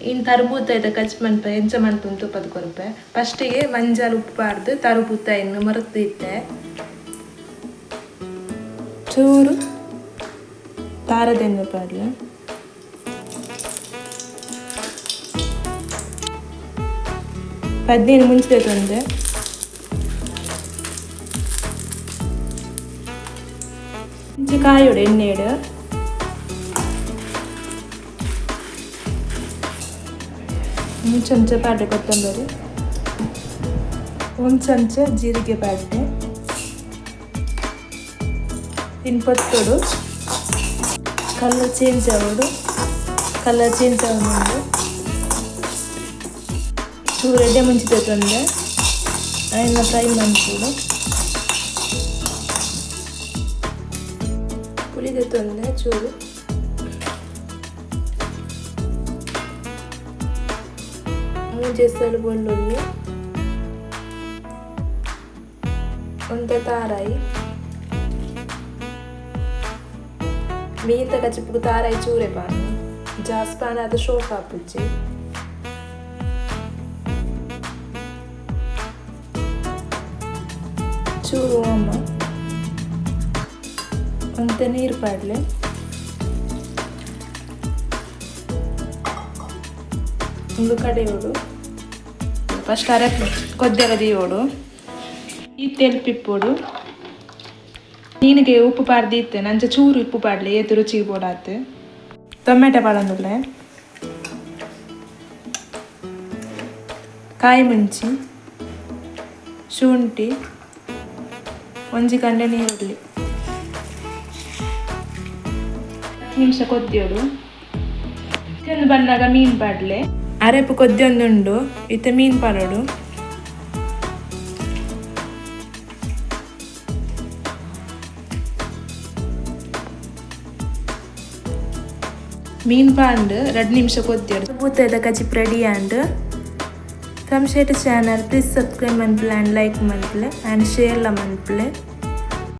ಇನ್ನು ತರಬೂತ ಇದೆ ಕಚ್ ಮನ್ಪೆ ಎಂಚ ಮನ್ಪುನ್ ತುಪ್ಪದ ಕೊರಪೆ ಫಸ್ಟಿಗೆ ಮಂಜಾಲ್ ಉಪ್ಪು ತರ್ಬೂತ ತರಬೂತ ಇನ್ನು ಇತ್ತೆ ಚೂರು ತಾರದೆಣ್ಣೆ ಪಾಡ್ಲೆ ಪದ್ನೇನು ಮುಂಚೆ ತಂದೆ. ಮುಂಚೆ ಕಾಯೋಡು ಎಣ್ಣೆಡು ಒಂದು ಚಮಚ ಪಾಡ್ಡೆ ಕೊತ್ತಂಬರಿ ಒಂದು ಚಮಚ ಜೀರಿಗೆ ಪಾಡ್ಡೆ ಇನ್ನು ಪತ್ತೋಡು ಕಲರ್ ಚೇಂಜ್ ಆಗೋಡು ಕಲರ್ ಚೇಂಜ್ ಆಗೋದು ಚೂರು ಎಡ್ಡೆ ಮುಂಚಿತೆ ತಂದೆ ಅದನ್ನ ಫ್ರೈ ಮಾಡ್ಕೊಡು ಪುಳಿದೆ ತಂದೆ ಚೂರು ಮೂಜೆಸಲು ಬೆಳ್ಳುಳ್ಳಿ ಒಂತೆ ತಾರಾಯಿ ಮೀತ ಕಚ್ಚಿಪುಗು ತಾರಾಯಿ ಚೂರೆ ಪಾನು ಜಾಸ್ ಪಾನ ಅದು ಶೋಫ್ ಹಾಪುಚ್ಚಿ ಚೂರು ಓಮ ಒಂತೆ ನೀರು ಪಾಡ್ಲೆ ಒಂದು ಕಡೆಯೋಡು ಫಸ್ಟ್ ಅರೆ ಕೊದ್ದೆರದಿ ಇವಳು ಈ ತೆಲ್ಪಿಪ್ಪೋಡು ನೀನಿಗೆ ಉಪ್ಪು ಪಾಡ್ದಿತ್ತೆ ನಂಜ ಚೂರು ಉಪ್ಪು ಪಾಡ್ಲಿ ಏತು ರುಚಿಗೆ ಬೋಡಾತು ಟೊಮೆಟೊ ಪಾಡಂದುಲ್ಲೆ ಕಾಯಿ ಮುಂಚಿ, ಶುಂಠಿ, ಒಂಜಿ ಕಂಡೆ ನೀರುಳ್ಳಿ ನಿಮಿಷ ಕೊದ್ದಿಯೋಡು ಚೆಂದ ಬಂದಾಗ ಮೀನು ಪಾಡ್ಲೆ. ಅರೆಪು ಕೊದ್ದೊಂದುಂಡು ಇತ್ತೆ ಮೀನು ಪಾಡೋಡು ಮೀನ್ ಪಾಂಡು ಎರಡು ನಿಮಿಷ ಕೊದ್ದಿಯೋಡು ಬೂತದ ಕಚಿಪ್ ರೆಡಿ ಆಂಡ್ ಫ್ರಮ್ ಶೇಟ್ ಚಾನಲ್ ಪ್ಲೀಸ್ ಸಬ್ಸ್ಕ್ರೈಬ್ ಮನ್ಪಲೆ ಆ್ಯಂಡ್ ಲೈಕ್ ಮನ್ಪಲೆ ಆ್ಯಂಡ್ ಶೇರ್ ಲ ಮನ್ಪಲೆ